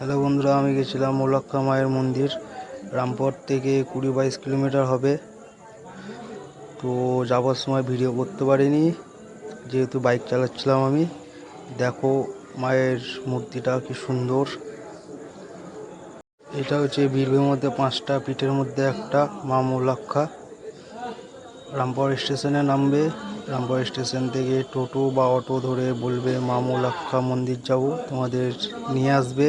Hello বন্ধুরা, আমি গেছিলাম মৌলক্ষা মায়ের মন্দির রামপুর থেকে কুড়ি বাইশ কিলোমিটার হবে। তো যাবার সময় ভিডিও করতে পারিনি, যেহেতু বাইক চালাচ্ছিলাম আমি। দেখো মায়ের মূর্তিটা কি সুন্দর। এটা হচ্ছে বীরভূমের মধ্যে পাঁচটা পিঠের মধ্যে একটা, মা মোলাক্ষা রামপুর স্টেশনে নামবে রামপুর স্টেশন থেকে টোটো বা অটো ধরে বলবে, মা মোলাক্ষা মন্দির যাব, তোমাদের নিয়ে আসবে।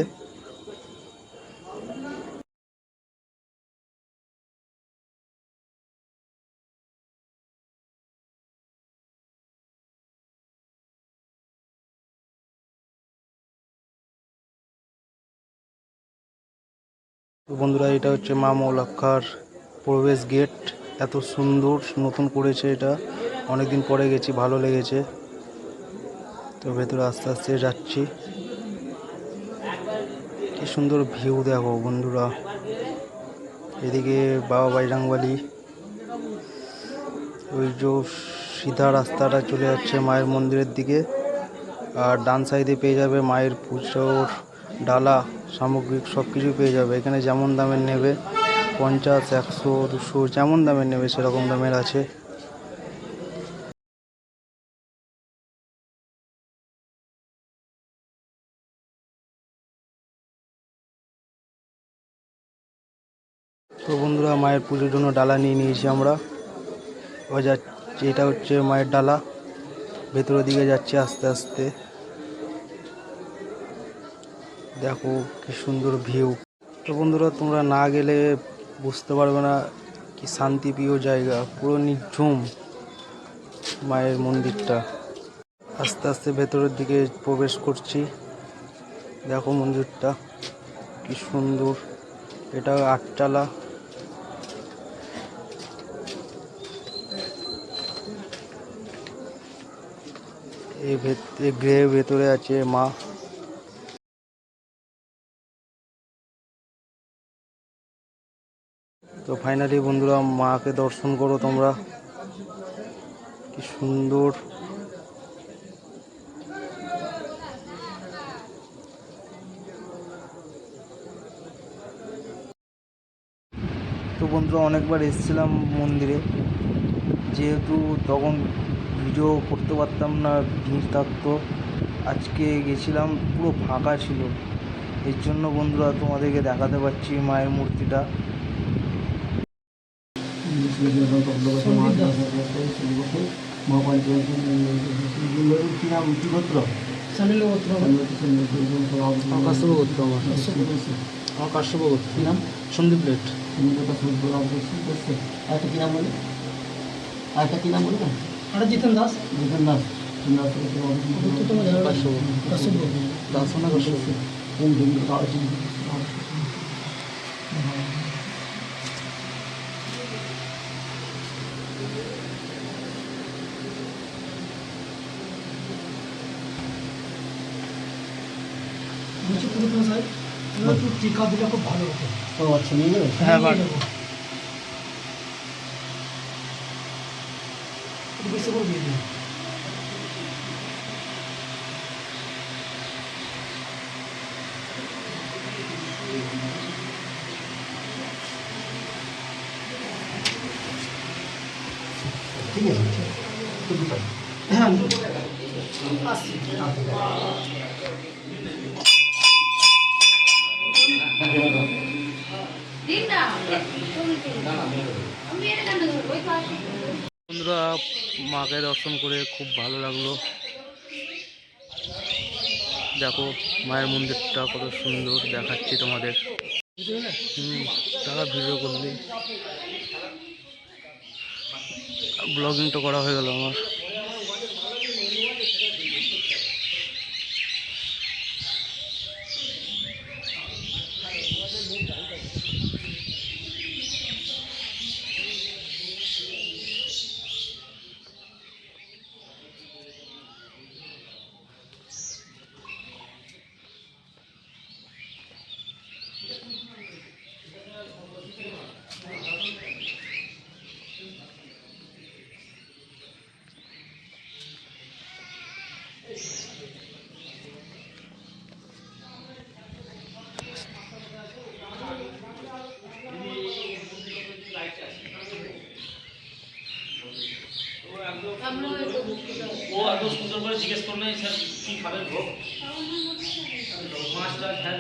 বন্ধুরা, এটা হচ্ছে মা মৌলক্ষার প্রবেশ গেট এত সুন্দর, নতুন করেছে এটা। অনেকদিন পরে গেছি, ভালো লেগেছে। তো ভেতরে আস্তে আস্তে যাচ্ছি। কি সুন্দর ভিউ দেখো বন্ধুরা। এদিকে বাবা বাইরাংবালি ওই যে সিধা রাস্তাটা চলে যাচ্ছে মায়ের মন্দিরের দিকে। আর ডান সাইডে পেয়ে যাবে মায়ের পুজোর ডালা। সামগ্রিক সব কিছু পেয়ে যাবে। এখানে যেমন দামের নেবে, পঞ্চাশ, একশো, দুশো, যেমন দামের নেবে সেরকম দামের আছে। তো বন্ধুরা, মায়ের পুজোর জন্য ডালা নিয়ে নিয়েছি আমরা। এবার যাচ্ছি, এটা হচ্ছে মায়ের ডালা। ভেতরের দিকে যাচ্ছে আস্তে আস্তে। দেখো কি সুন্দর ভিউ তো বন্ধুরা, তোমরা না গেলে বুঝতে পারবে না কি শান্তিপ্রিয় জায়গা, পুরো নির্ঝুম মায়ের মন্দিরটা। আস্তে আস্তে ভেতরের দিকে প্রবেশ করছি। দেখো মন্দিরটা কি সুন্দর। এটা আটচালা এই ভেতরে আছে মা। তো ফাইনালি বন্ধুরা মাকে দর্শন করো তোমরা। কি সুন্দর। তো বন্ধুরা অনেকবার এসেছিলাম মন্দিরে। যেহেতু তখন ভিডিও করতে পারতাম না, ভিড় থাকতো। আজকে গেছিলাম, পুরো ফাঁকা ছিল। এর জন্য বন্ধুরা তোমাদেরকে দেখাতে পারছি মায়ের মূর্তিটা। সানিল গোত্র আমার কাশ্যপ গোত্র নাম সন্দীপ লেট আরেকটা কি নাম বলে আরেকটা কি নাম বলে না আরে জিতেন দাস জিতেন দাস দাস কোন দিন কাজ বলছি পুরো স্যার এবার একটু টিকা দিলে খুব ভালো হতো তো আচ্ছা নিয়ে যাবে হ্যাঁ, বাট- নিয়ে যাব। একটু বেশি করে দিয়ে দিন ঠিক আছে তো দুটাই হ্যাঁ আসছি বন্ধুরা, মাকে দর্শন করে খুব ভালো লাগল। দেখো, মায়ের মন্দিরটা কত সুন্দর দেখাচ্ছি তোমাদের। তারা ভিডিও করলি ব্লগিংটা করা হয়ে গেল আমার। ও এত সুন্দর করে জিজ্ঞেস করলেন স্যার কী খাবেন ভোগ মাছটা ধ্যান